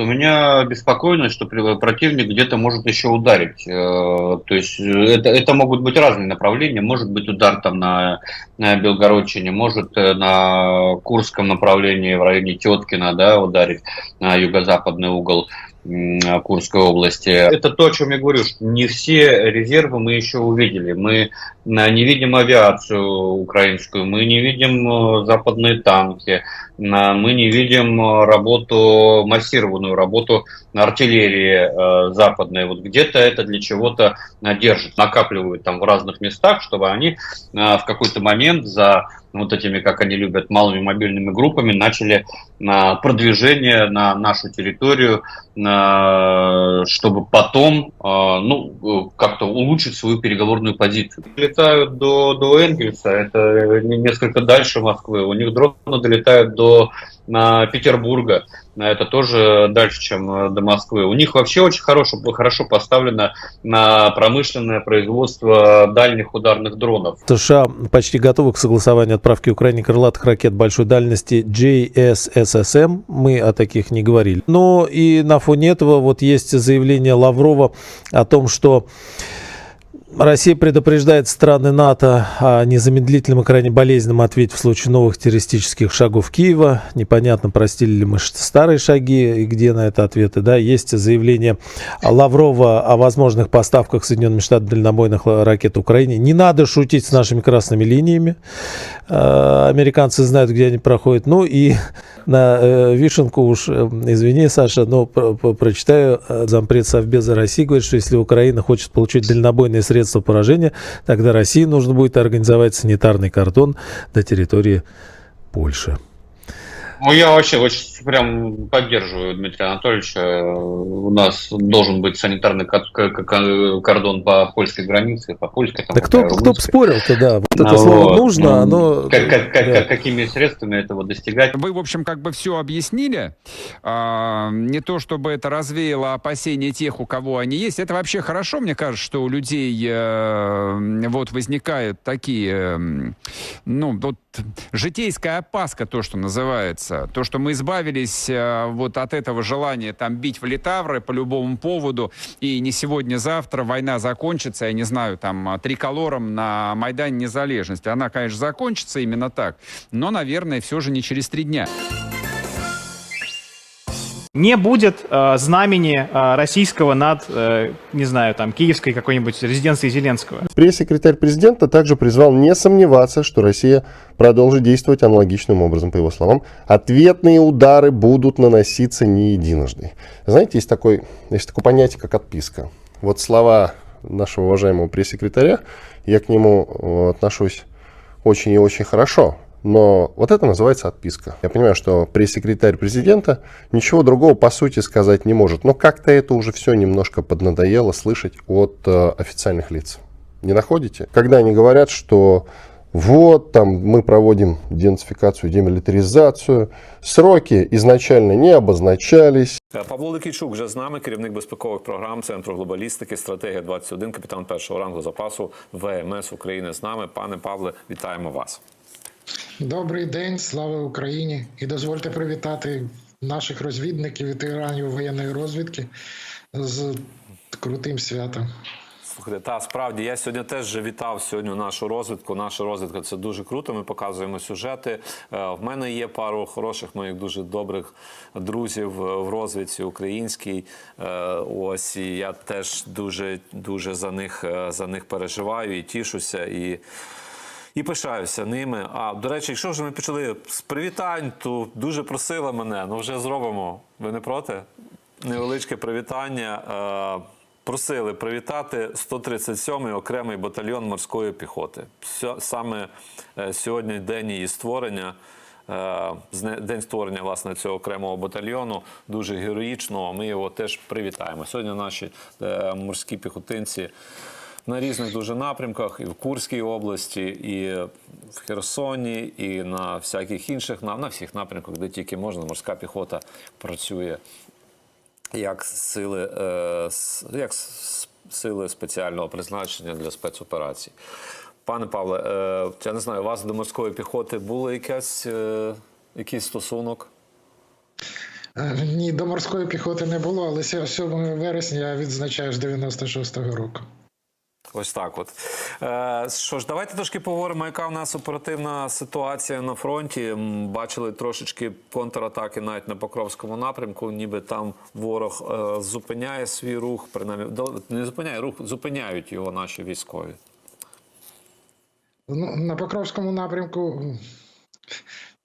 У меня беспокойность, что противник где-то может еще ударить. Э, То есть э, это, это могут быть разные направления. Может быть удар там на, на Белгородчине, может э, на Курском направлении в районе Теткина, да, ударить на юго-западный угол Курской области. Это то, о чем я говорю, что не все резервы мы еще увидели. Мы не видим авиацию украинскую, мы не видим э, западные танки, мы не видим э, работу, массированную работу артиллерии э, западной. Вот где-то это для чего-то держит, накапливают там в разных местах, чтобы они в какой-то момент за вот этими, как они любят, малыми мобильными группами начали на продвижение на нашу территорию, на- чтобы потом э, ну, как-то улучшить свою переговорную позицию. Летают до, до Энгельса, это не- несколько дальше Москвы, у них дроны долетают до Петербурга, это тоже дальше, чем э, до Москвы. У них вообще очень хорошо, хорошо поставлено на промышленное производство дальних ударных дронов. США почти готовы к согласованию отправки Украине крылатых ракет большой дальности JSSM. Мы о таких не говорили. Но и на фоне этого вот есть заявление Лаврова о том, что Россия предупреждает страны НАТО о незамедлительном и крайне болезненном ответе в случае новых террористических шагов Киева. Непонятно, простили ли мы старые шаги и где на это ответы. Да, есть заявление Лаврова о возможных поставках Соединенными Штатами дальнобойных ракет Украине. Не надо шутить с нашими красными линиями. Э, Американцы знают, где они проходят. Ну и на э, вишенку уж, э, извини, Саша, но про- про- прочитаю. Зампред Совбеза России говорит, что если Украина хочет получить дальнобойные средства поражения, тогда России нужно будет организовать санитарный кордон до территории Польши. Ну, я вообще очень прям поддерживаю Дмитрия Анатольевича. У нас должен быть санитарный ко- ко- ко- кордон по польской границе, по польской. там, Да кто, кто бы спорил-то, да. Вот это Ну слово нужно, ну, оно... как- как- как- да. какими средствами этого достигать? Вы, в общем, как бы все объяснили. А, не то, чтобы это развеяло опасения тех, у кого они есть. Это вообще хорошо, мне кажется, что у людей э, вот возникают такие, м, ну, вот житейская опаска, то, что называется. То, что мы избавились э, вот от этого желания там бить в литавры по любому поводу, и не сегодня-завтра война закончится, я не знаю, там, триколором на Майдане Незалежности. Она, конечно, закончится именно так, но, наверное, все же не через три дня. Не будет э, знамени э, российского над, э, не знаю, там, киевской какой-нибудь резиденцией Зеленского. Пресс-секретарь президента также призвал не сомневаться, что Россия продолжит действовать аналогичным образом, по его словам. Ответные удары будут наноситься не единожды. Знаете, есть, такой, есть такое понятие, как отписка. Вот слова нашего уважаемого пресс-секретаря, я к нему э, отношусь очень и очень хорошо. Но вот это называется отписка. Я понимаю, что пресс-секретарь президента ничего другого по сути сказать не может. Но как-то это уже все немножко поднадоело слышать от э, официальных лиц. Не находите? Когда они говорят, что вот там мы проводим денацификацию, демилитаризацию, сроки изначально не обозначались, Е, Павло Ликійчук вже з нами, керівник безпекових програм Центру глобалістики, стратегія 21, капітан першого рангу запасу ВМС України з нами. Пане Павле, вітаємо вас. Добрий день, слава Україні! І дозвольте привітати наших розвідників і тиранів воєнної розвідки з крутим святом. Слухайте, та справді я сьогодні теж вітав сьогодні нашу розвідку. Наша розвідка це дуже круто. Ми показуємо сюжети. Е, В мене є пару хороших моїх дуже добрих друзів е, в розвідці українській. Е, Ось і я теж дуже дуже за них за них переживаю і тішуся і. І пишаюся ними. А до речі, якщо вже ми почали з привітань, то дуже просили мене. Ну вже зробимо. Ви не проти? Невеличке привітання. Е, Просили привітати 137-й окремий батальйон морської піхоти. Саме е, сьогодні день її створення. е, День створення власне цього окремого батальйону дуже героїчного. Ми його теж привітаємо. Сьогодні наші морські піхотинці на різних дуже напрямках, і в Курській області, і в Херсоні, і на всяких інших на, на всіх напрямках, де тільки можна, морська піхота працює як сили, е, як сили спеціального призначення для спецоперацій. Пане Павле, е, я не знаю, у вас до морської піхоти було якесь, е, якийсь стосунок? Е, Ні, до морської піхоти не було, але 7 вересня я відзначаю з 96-го року. Ось так. От е, що ж, давайте трошки поговоримо, яка в нас оперативна ситуація на фронті. Бачили трошечки контратаки навіть на Покровському напрямку, ніби там ворог е, зупиняє свій рух, принаймні не зупиняє рух, зупиняють його наші військові. Ну, на Покровському напрямку,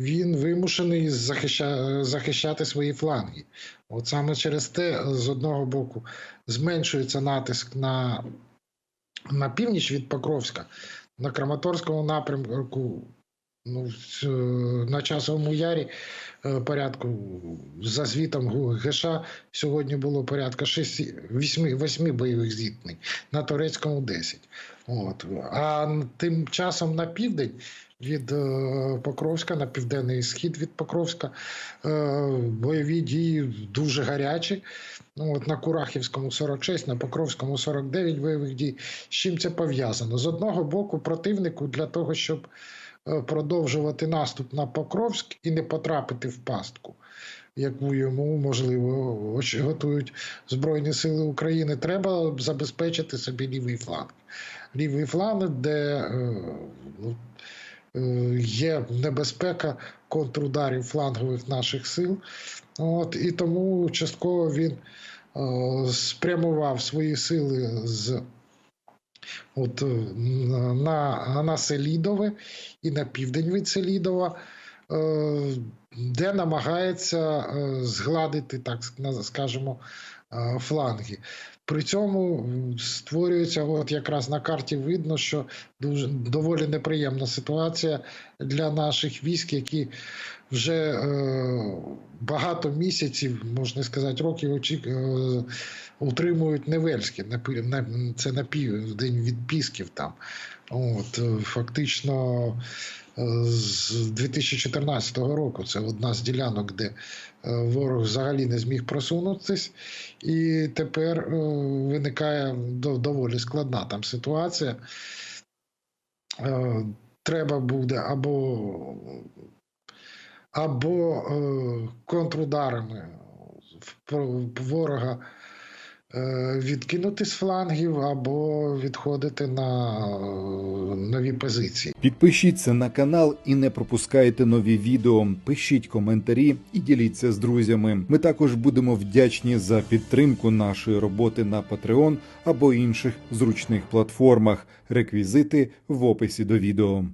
він вимушений захища... захищати свої фланги. От саме через те, з одного боку, зменшується натиск на, на північ від Покровська, на Краматорському напрямку. Ну, на часовому ярі е, порядку за звітом ГШ сьогодні було порядка 6, 8, 8 бойових зіткнень, на турецькому 10. От. А тим часом на південь від е, Покровська, на південний схід від Покровська, е, бойові дії дуже гарячі. Ну, от на Курахівському 46, на Покровському 49 бойових дій. З чим це пов'язано? З одного боку, противнику для того, щоб е, продовжувати наступ на Покровськ і не потрапити в пастку, яку йому можливо готують Збройні Сили України, треба забезпечити собі лівий фланг. Лівий фланг, де ну, є небезпека контрударів флангових наших сил. От, і тому частково він е, спрямував свої сили з от, е, на, на Селідове і на південь від Селідова, е, де намагається е, згладити, так скажемо, е, фланги. При цьому створюється, от якраз на карті видно, що дуже доволі неприємна ситуація для наших військ, які вже е, багато місяців, можна сказати, років очік, е, утримують Невельське. Це на південь від Пісків там. От, е, фактично е, з 2014 року це одна з ділянок, де е, ворог взагалі не зміг просунутись, і тепер е, виникає доволі складна там ситуація. Е, Треба буде або або контрударами ворога відкинути з флангів, або відходити на е, нові позиції. Підпишіться на канал і не пропускайте нові відео. Пишіть коментарі і діліться з друзями. Ми також будемо вдячні за підтримку нашої роботи на Patreon або інших зручних платформах. Реквізити в описі до відео.